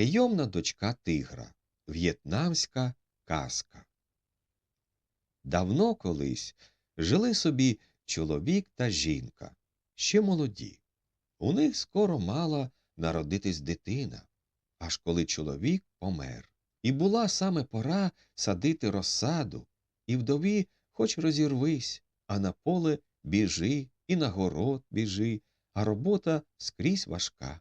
Прийомна дочка тигра. В'єтнамська казка. Давно колись жили собі чоловік та жінка, ще молоді. У них скоро мала народитись дитина, аж коли чоловік помер. І була саме пора садити розсаду, і вдові хоч розірвись, а на поле біжи, і на город біжи, а робота скрізь важка.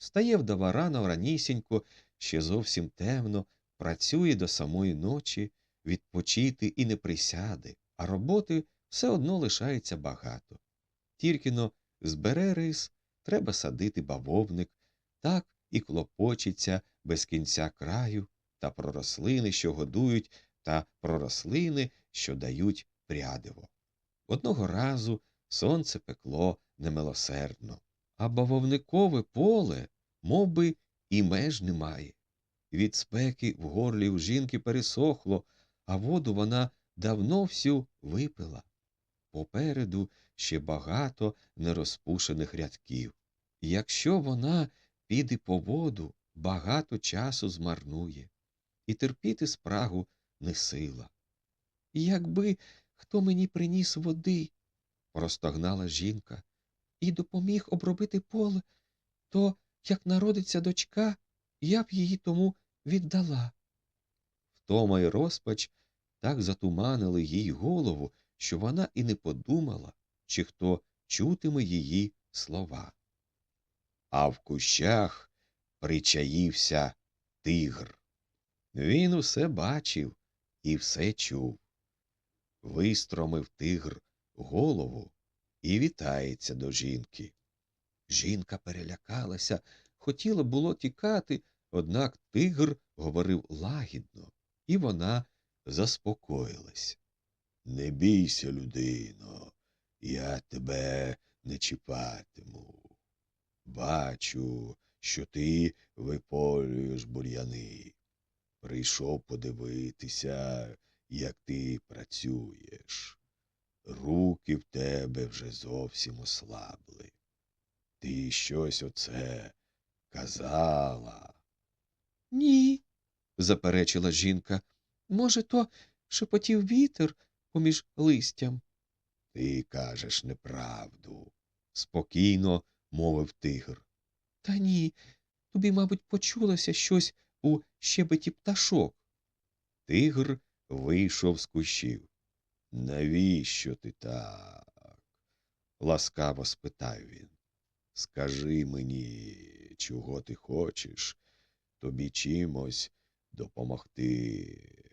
Встає вдова рано ранісінько, ще зовсім темно, працює до самої ночі, відпочити і не присяде, а роботи все одно лишається багато. Тільки-но збере рис, треба садити бавовник, так і клопочеться без кінця краю, та про рослини, що годують, та про рослини, що дають прядиво. Одного разу сонце пекло немилосердно, а бавовникове поле мов би, і меж немає. Від спеки в горлі у жінки пересохло, а воду вона давно всю випила. Попереду ще багато нерозпушених рядків. Якщо вона піде по воду, багато часу змарнує, і терпіти спрагу не сила. Якби хто мені приніс води, простогнала жінка, і допоміг обробити поле, то, як народиться дочка, я б її тому віддала. Втома й розпач так затуманили їй голову, що вона і не подумала, чи хто чутиме її слова. А в кущах причаївся тигр. Він усе бачив і все чув. Вистромив тигр голову і вітається до жінки. Жінка перелякалася, хотіла було тікати, однак тигр говорив лагідно, і вона заспокоїлась. Не бійся, людино, я тебе не чіпатиму. Бачу, що ти виполюєш бур'яни. Прийшов подивитися, як ти працюєш. Руки в тебе вже зовсім ослабли. Ти щось оце казала. Ні, заперечила жінка. Може, то шепотів вітер поміж листям. Ти кажеш неправду, спокійно мовив тигр. Та ні, тобі, мабуть, почулося щось у щебеті пташок. Тигр вийшов з кущів. Навіщо ти так? ласкаво спитав він. Скажи мені, чого ти хочеш, тобі чимось допомогти.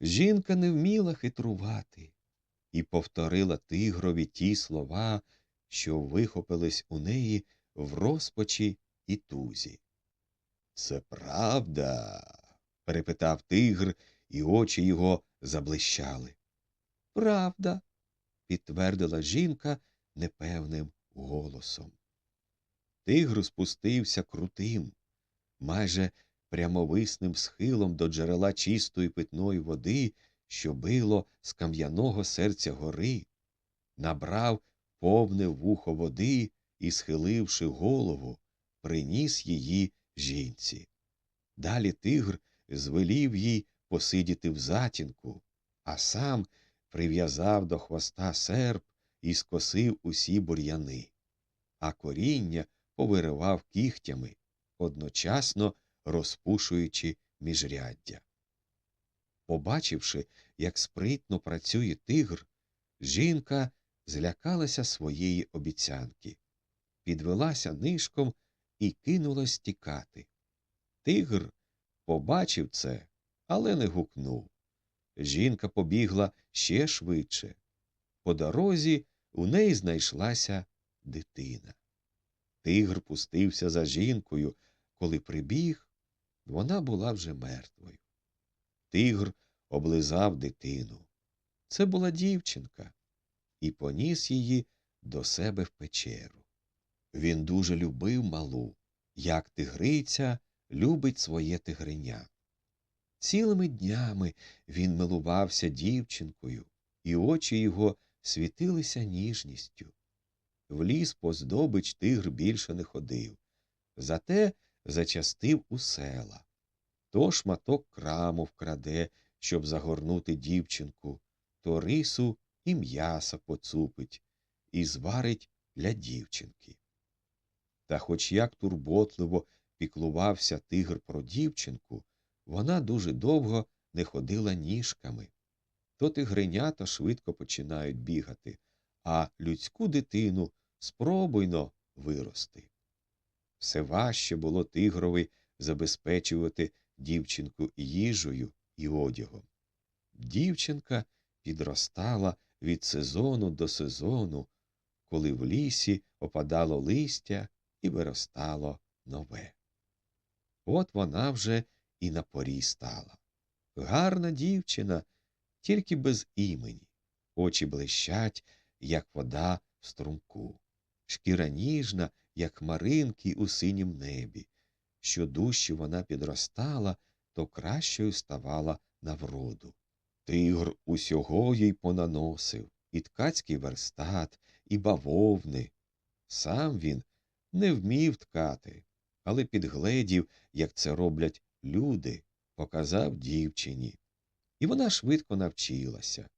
Жінка не вміла хитрувати і повторила тигрові ті слова, що вихопились у неї в розпачі і тузі. Це правда? перепитав тигр, і очі його заблищали. Правда, підтвердила жінка непевним голосом. Тигр спустився крутим, майже прямовисним схилом до джерела чистої питної води, що било з кам'яного серця гори, набрав повне вухо води і, схиливши голову, приніс її жінці. Далі тигр звелів їй посидіти в затінку, а сам прив'язав до хвоста серп і скосив усі бур'яни, а коріння повиривав кігтями, одночасно розпушуючи міжряддя. Побачивши, як спритно працює тигр, жінка злякалася своєї обіцянки, підвелася нишком і кинулась тікати. Тигр побачив це, але не гукнув. Жінка побігла ще швидше. По дорозі у неї знайшлася дитина. Тигр пустився за жінкою, коли прибіг, вона була вже мертвою. Тигр облизав дитину. Це була дівчинка, і поніс її до себе в печеру. Він дуже любив малу, як тигриця любить своє тигриня. Цілими днями він милувався дівчинкою, і очі його світилися ніжністю. В ліс по здобич тигр більше не ходив. Зате зачастив у села. То шматок краму вкраде, щоб загорнути дівчинку, то рису і м'яса поцупить і зварить для дівчинки. Та хоч як турботливо піклувався тигр про дівчинку, вона дуже довго не ходила ніжками. То тигренята швидко починають бігати, а людську дитину спробуйно вирости. Все важче було тигрові забезпечувати дівчинку їжею і одягом. Дівчинка підростала від сезону до сезону, коли в лісі опадало листя і виростало нове. От вона вже і на порі стала. Гарна дівчина, тільки без імені, очі блищать, як вода в струмку, шкіра ніжна, як хмаринки у синім небі. Що дужче вона підростала, то кращою ставала на вроду. Тигр усього їй понаносив і ткацький верстат, і бавовни. Сам він не вмів ткати, але підгледів, як це роблять люди, показав дівчині. І вона швидко навчилася.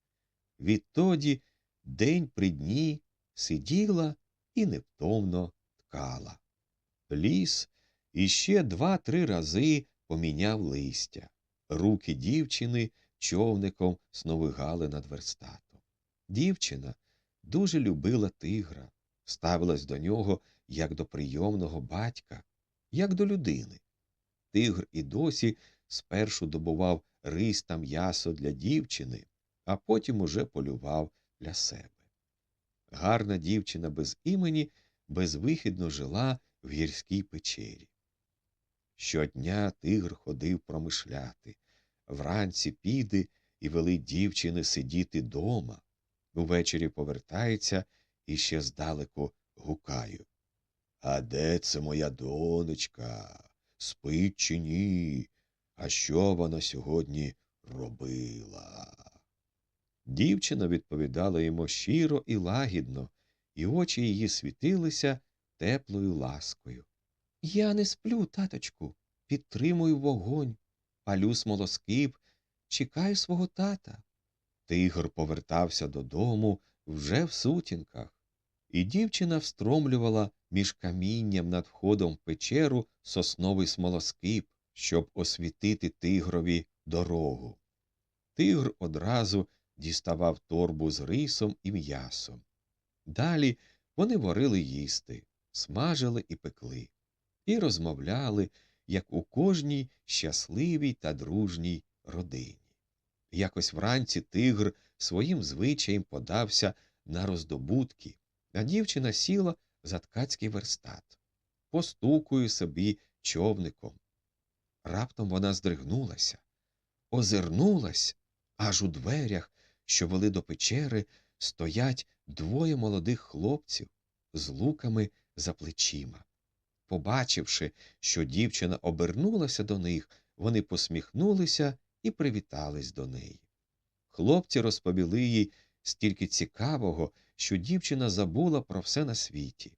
Відтоді день при дні сиділа і невтомно ткала. Ліс іще два-три рази поміняв листя. Руки дівчини човником сновигали над верстатом. Дівчина дуже любила тигра, ставилась до нього як до прийомного батька, як до людини. Тигр і досі спершу добував рис та м'ясо для дівчини, а потім уже полював для себе. Гарна дівчина без імені безвихідно жила в гірській печері. Щодня тигр ходив промишляти, вранці піде і велить дівчини сидіти дома. Увечері повертається і ще здалеку гукаю. А де це моя донечка? Спить чи ні? А що вона сьогодні робила? Дівчина відповідала йому щиро і лагідно, і очі її світилися теплою ласкою. Я не сплю, таточку, підтримую вогонь, палю смолоскип, чекаю свого тата. Тигр повертався додому вже в сутінках, і дівчина встромлювала між камінням над входом в печеру сосновий смолоскип, щоб освітити тигрові дорогу. Тигр одразу діставав торбу з рисом і м'ясом. Далі вони варили їсти, смажили і пекли, і розмовляли, як у кожній щасливій та дружній родині. Якось вранці тигр своїм звичаєм подався на роздобутки, а дівчина сіла за ткацький верстат, постукує собі човником. Раптом вона здригнулася, озирнулась, аж у дверях, що вели до печери, стоять двоє молодих хлопців з луками за плечима. Побачивши, що дівчина обернулася до них, вони посміхнулися і привітались до неї. Хлопці розповіли їй стільки цікавого, що дівчина забула про все на світі.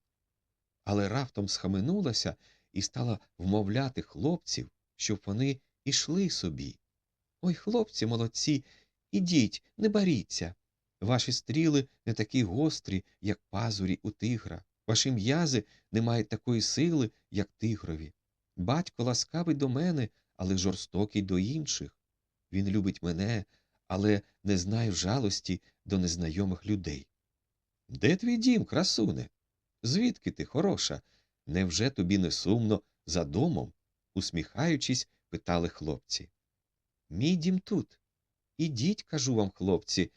Але раптом схаменулася і стала вмовляти хлопців, щоб вони ішли собі. Ой, хлопці молодці, ідіть, не баріться. Ваші стріли не такі гострі, як пазурі у тигра. Ваші м'язи не мають такої сили, як тигрові. Батько ласкавий до мене, але жорстокий до інших. Він любить мене, але не знає жалості до незнайомих людей. Де твій дім, красуне? Звідки ти, хороша? Невже тобі не сумно за домом? усміхаючись, питали хлопці. Мій дім тут. Ідіть, кажу вам, хлопці.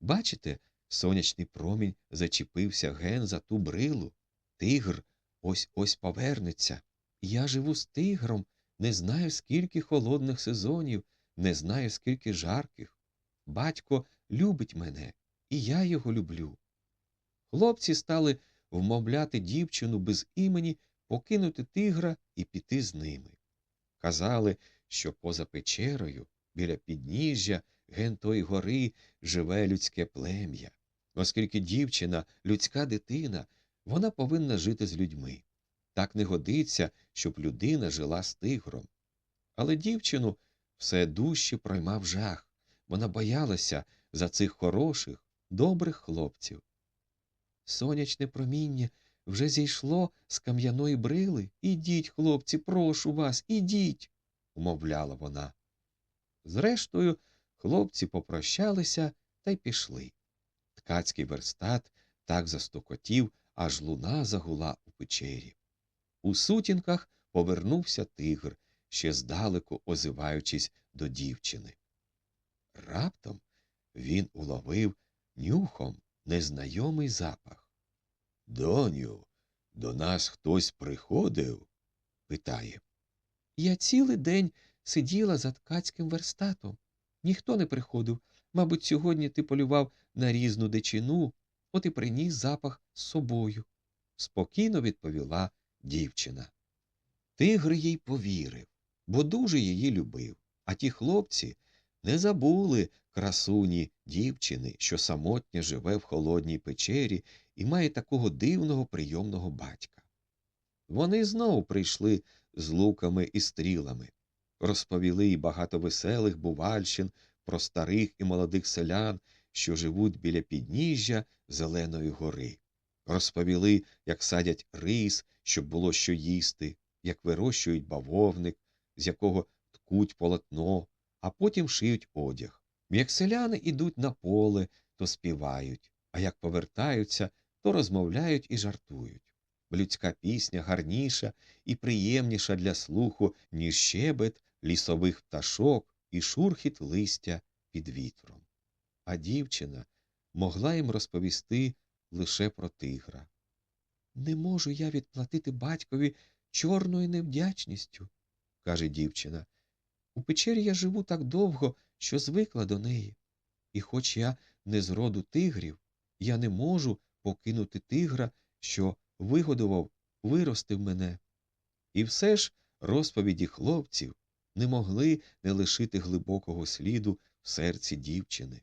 Бачите, сонячний промінь зачепився ген за ту брилу. Тигр ось ось повернеться. Я живу з тигром, не знаю, скільки холодних сезонів, не знаю, скільки жарких. Батько любить мене, і я його люблю. Хлопці стали вмовляти дівчину без імені покинути тигра і піти з ними. Казали, що поза печерою, біля підніжжя ген тої гори живе людське плем'я. Оскільки дівчина людська дитина, вона повинна жити з людьми. Так не годиться, щоб людина жила з тигром. Але дівчину все дужче проймав жах. Вона боялася за цих хороших, добрих хлопців. Сонячне проміння вже зійшло з кам'яної брили. Ідіть, хлопці, прошу вас, ідіть, умовляла вона. Зрештою, хлопці попрощалися та й пішли. Ткацький верстат так застукотів, аж луна загула у печері. У сутінках повернувся тигр, ще здалеку озиваючись до дівчини. Раптом він уловив нюхом незнайомий запах. Доню, до нас хтось приходив? питає. Я цілий день сиділа за ткацьким верстатом. Ніхто не приходив. Мабуть, сьогодні ти полював на різну дичину, от і приніс запах з собою, спокійно відповіла дівчина. Тигр їй повірив, бо дуже її любив, а ті хлопці не забули красуні дівчини, що самотня живе в холодній печері і має такого дивного прийомного батька. Вони знову прийшли з луками і стрілами, розповіли й багато веселих бувальщин про старих і молодих селян, що живуть біля підніжжя Зеленої гори. Розповіли, як садять рис, щоб було що їсти, як вирощують бавовник, з якого ткуть полотно, а потім шиють одяг. Як селяни ідуть на поле, то співають, а як повертаються, то розмовляють і жартують. Людська пісня гарніша і приємніша для слуху, ніж щебет лісових пташок і шурхіт листя під вітром. А дівчина могла їм розповісти лише про тигра. Не можу я відплатити батькові чорною невдячністю, каже дівчина. У печері я живу так довго, що звикла до неї. І хоч я не з роду тигрів, я не можу покинути тигра, що вигодував, виростив мене. І все ж розповіді хлопців не могли не лишити глибокого сліду в серці дівчини.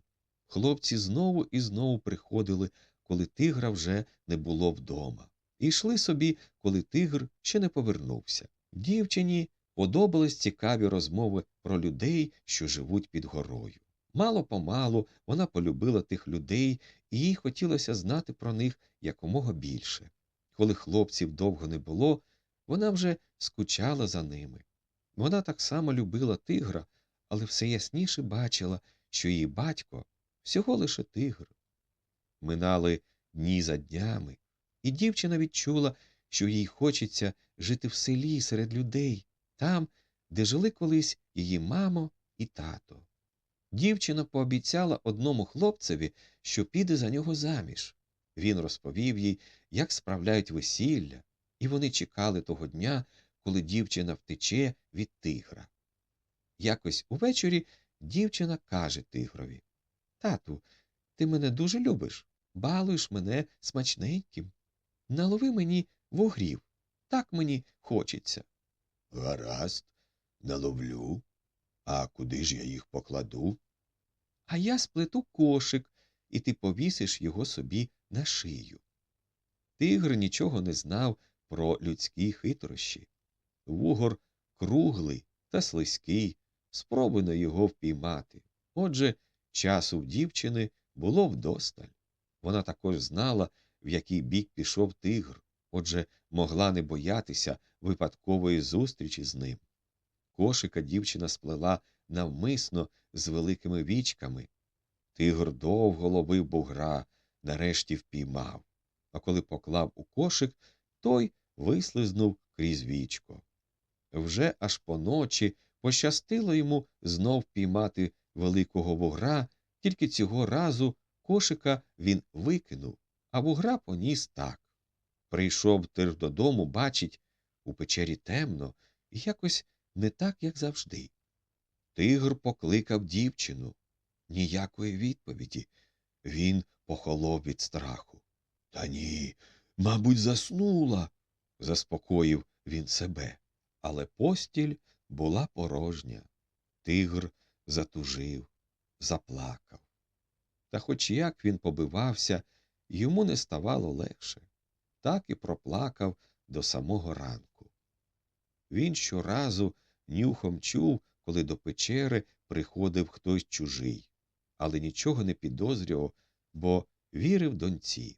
Хлопці знову і знову приходили, коли тигра вже не було вдома, і йшли собі, коли тигр ще не повернувся. Дівчині подобались цікаві розмови про людей, що живуть під горою. Мало помалу вона полюбила тих людей, і їй хотілося знати про них якомога більше. Коли хлопців довго не було, вона вже скучала за ними. Вона так само любила тигра, але все ясніше бачила, що її батько всього лише тигр. Минали дні за днями, і дівчина відчула, що їй хочеться жити в селі серед людей, там, де жили колись її мамо і тато. Дівчина пообіцяла одному хлопцеві, що піде за нього заміж. Він розповів їй, як справляють весілля, і вони чекали того дня, коли дівчина втече від тигра. Якось увечері дівчина каже тигрові Тату, ти мене дуже любиш, балуєш мене смачненьким. Налови мені вугрів, так мені хочеться. Гаразд, наловлю. А куди ж я їх покладу? А я сплету кошик, і ти повісиш його собі на шию. Тигр нічого не знав про людські хитрощі. Вугор круглий та слизький, спробуй його впіймати. Отже, часу в дівчини було вдосталь. Вона також знала, в який бік пішов тигр, отже, могла не боятися випадкової зустрічі з ним. Кошика дівчина сплела навмисно з великими вічками. Тигр довго ловив бугра, нарешті впіймав, а коли поклав у кошик, той вислизнув крізь вічко. Вже аж поночі пощастило йому знов піймати великого вугра, тільки цього разу кошика він викинув, а вугра поніс так. Прийшов тир додому, бачить, у печері темно і якось не так, як завжди. Тигр покликав дівчину. Ніякої відповіді. Він похолов від страху. Та ні, мабуть, заснула, заспокоїв він себе. Але постіль була порожня. Тигр затужив, заплакав. Та хоч як він побивався, йому не ставало легше. Так і проплакав до самого ранку. Він щоразу нюхом чув, коли до печери приходив хтось чужий, але нічого не підозрював, бо вірив доньці.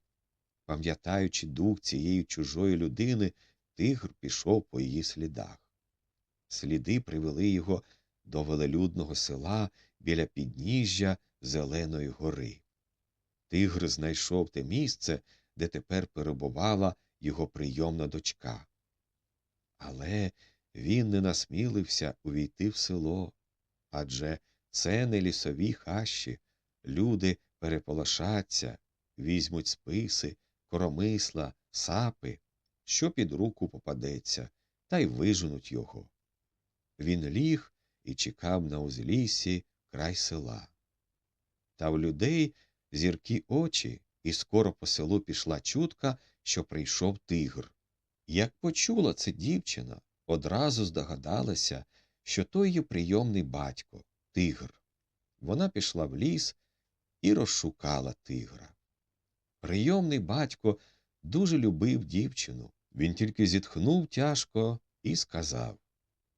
Пам'ятаючи дух цієї чужої людини, тигр пішов по її слідах. Сліди привели його до велелюдного села біля підніжжя Зеленої гори. Тигр знайшов те місце, де тепер перебувала його прийомна дочка. Але він не насмілився увійти в село, адже це не лісові хащі, люди переполошаться, візьмуть списи, коромисла, сапи, що під руку попадеться, та й виженуть його. Він ліг і чекав на узліссі край села. Та в людей зіркі очі, і скоро по селу пішла чутка, що прийшов тигр. Як почула це дівчина, одразу здогадалася, що той її прийомний батько, тигр. Вона пішла в ліс і розшукала тигра. Прийомний батько дуже любив дівчину. Він тільки зітхнув тяжко і сказав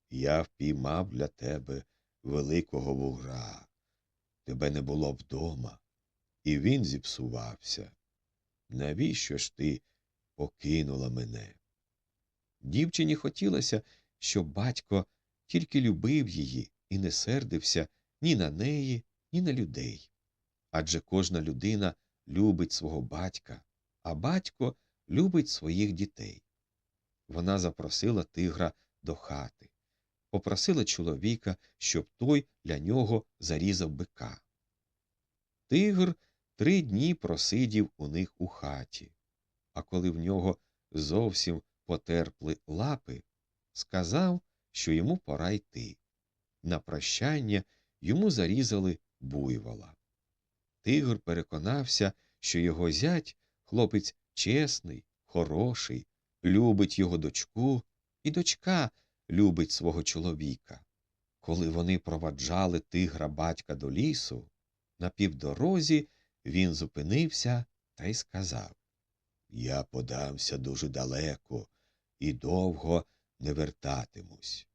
Я впіймав для тебе великого вугра. Тебе не було вдома, і він зіпсувався. Навіщо ж ти покинула мене? Дівчині хотілося, щоб батько тільки любив її і не сердився ні на неї, ні на людей. Адже кожна людина любить свого батька, а батько любить своїх дітей. Вона запросила тигра до хати, попросила чоловіка, щоб той для нього зарізав бика. Тигр три дні просидів у них у хаті, а коли в нього зовсім потерпли лапи, сказав, що йому пора йти. На прощання йому зарізали буйвола. Тигр переконався, що його зять хлопець чесний, хороший, любить його дочку, і дочка любить свого чоловіка. Коли вони проваджали тигра батька до лісу, на півдорозі він зупинився та й сказав Я подамся дуже далеко і довго не вертатимусь.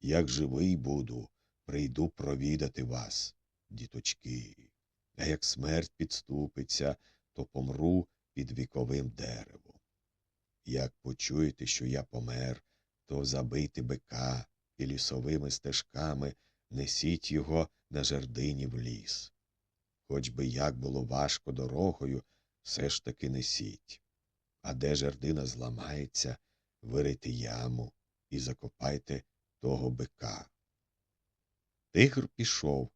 Як живий буду, прийду провідати вас, діточки. А як смерть підступиться, то помру під віковим деревом. Як почуєте, що я помер, то забийте бика і лісовими стежками несіть його на жердині в ліс. Хоч би як було важко дорогою, все ж таки несіть. А де жердина зламається, вирийте яму і закопайте того бика. Тигр пішов.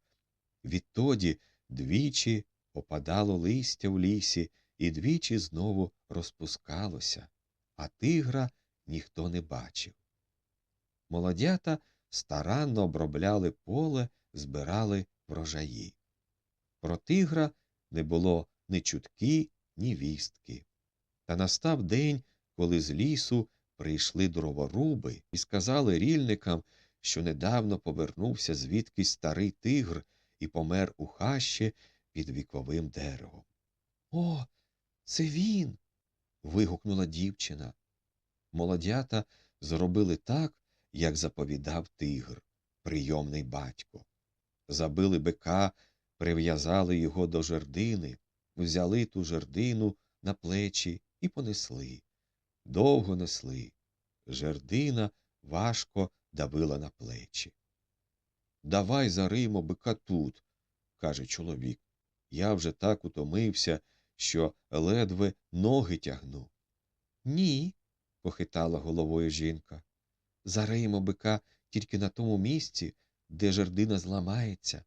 Відтоді двічі опадало листя в лісі, і двічі знову розпускалося, а тигра ніхто не бачив. Молодята старанно обробляли поле, збирали врожаї. Про тигра не було ні чутки, ні вістки. Та настав день, коли з лісу прийшли дроворуби і сказали рільникам, що недавно повернувся звідкись старий тигр і помер у хащі під віковим деревом. О, це він. вигукнула дівчина. Молодята зробили так, як заповідав тигр, прийомний батько. Забили бика, прив'язали його до жердини, взяли ту жердину на плечі і понесли. Довго несли. Жердина важко давила на плечі. Давай заримо бика тут, каже чоловік. Я вже так утомився, що ледве ноги тягну. Ні, похитала головою жінка. Зариємо бика тільки на тому місці, де жердина зламається.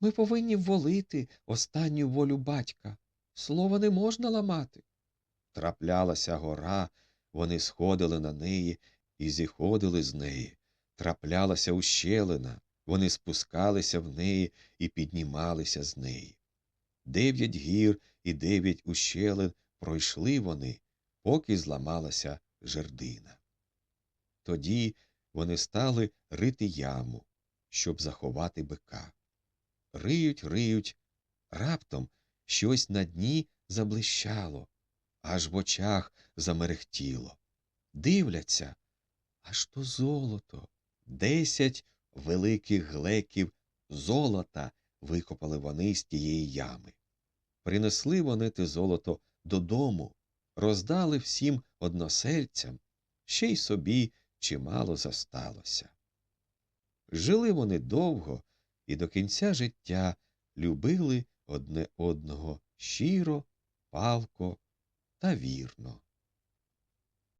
Ми повинні волити останню волю батька. Слова не можна ламати. Траплялася гора, вони сходили на неї і зіходили з неї. Траплялася ущелина, вони спускалися в неї і піднімалися з неї. Дев'ять гір і дев'ять ущелин пройшли вони, поки зламалася жердина. Тоді вони стали рити яму, щоб заховати бика. Риють, риють, раптом щось на дні заблищало, аж в очах замерехтіло. дивляться, аж то золото. Десять великих глеків золота викопали вони з тієї ями. Принесли вони те золото додому, роздали всім односельцям, ще й собі чимало зосталося. Жили вони довго і до кінця життя любили одне одного щиро, палко та вірно.